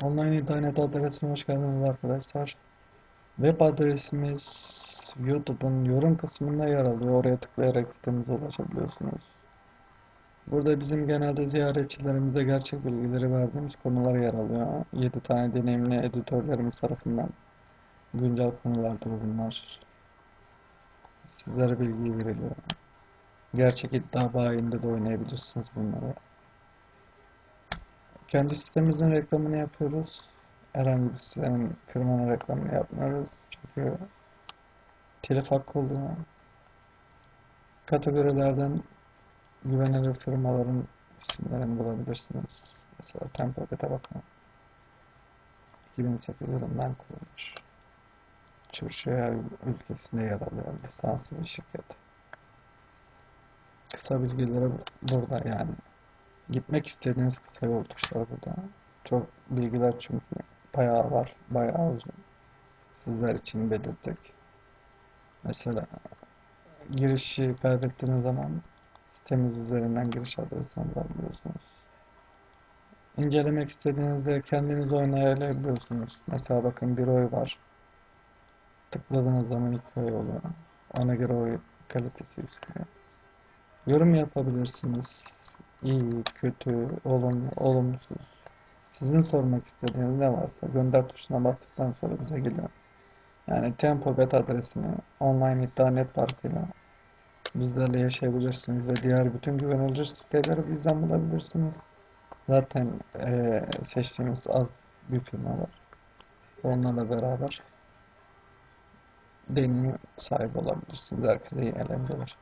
Online internet adresine hoş geldiniz arkadaşlar. Web adresimiz YouTube'un yorum kısmında yer alıyor. Oraya tıklayarak sitemize ulaşabiliyorsunuz. Burada bizim genelde ziyaretçilerimize gerçek bilgileri verdiğimiz konular yer alıyor. 7 tane deneyimli editörlerimiz tarafından güncel konulardır bunlar. Sizlere bilgi veriliyor. Gerçek iddia bayinde de oynayabilirsiniz bunları. Kendi sitemizin reklamını yapıyoruz. Herhangi bir sitenin firmanın reklamını yapmıyoruz. Çünkü telif hakkı oluyor. Kategorilerden güvenilir firmaların isimlerini bulabilirsiniz. Mesela Tempoket'e bakın. 2008 yılından kurulmuş. Türkiye ülkesinde yer alıyor lisanslı bir şirket. Kısa bilgileri burada yani. Gitmek istediğiniz kısa yol tuşları burada. Çok bilgiler çünkü bayağı var. Bayağı uzun. Sizler için belirttik. Mesela girişi kaybettiğiniz zaman sitemiz üzerinden giriş adresini bulabiliyorsunuz. İncelemek istediğinizde kendiniz oynayabiliyorsunuz. Mesela bakın bir oy var. Tıkladığınız zaman iki oy oluyor. Ona göre oy kalitesi yükseliyor. Yorum yapabilirsiniz. İyi, kötü, olumlu, olumsuz. Sizin sormak istediğiniz ne varsa gönder tuşuna bastıktan sonra bize geliyor. Yani Tempobet adresini online iddia network'ıyla bizlerle yaşayabilirsiniz ve diğer bütün güvenilir siteleri bizden bulabilirsiniz. Zaten eee, seçtiğimiz az bir firma var. Onlarla beraber deneyim sahibi olabilirsiniz. Herkese iyi eğlenceler.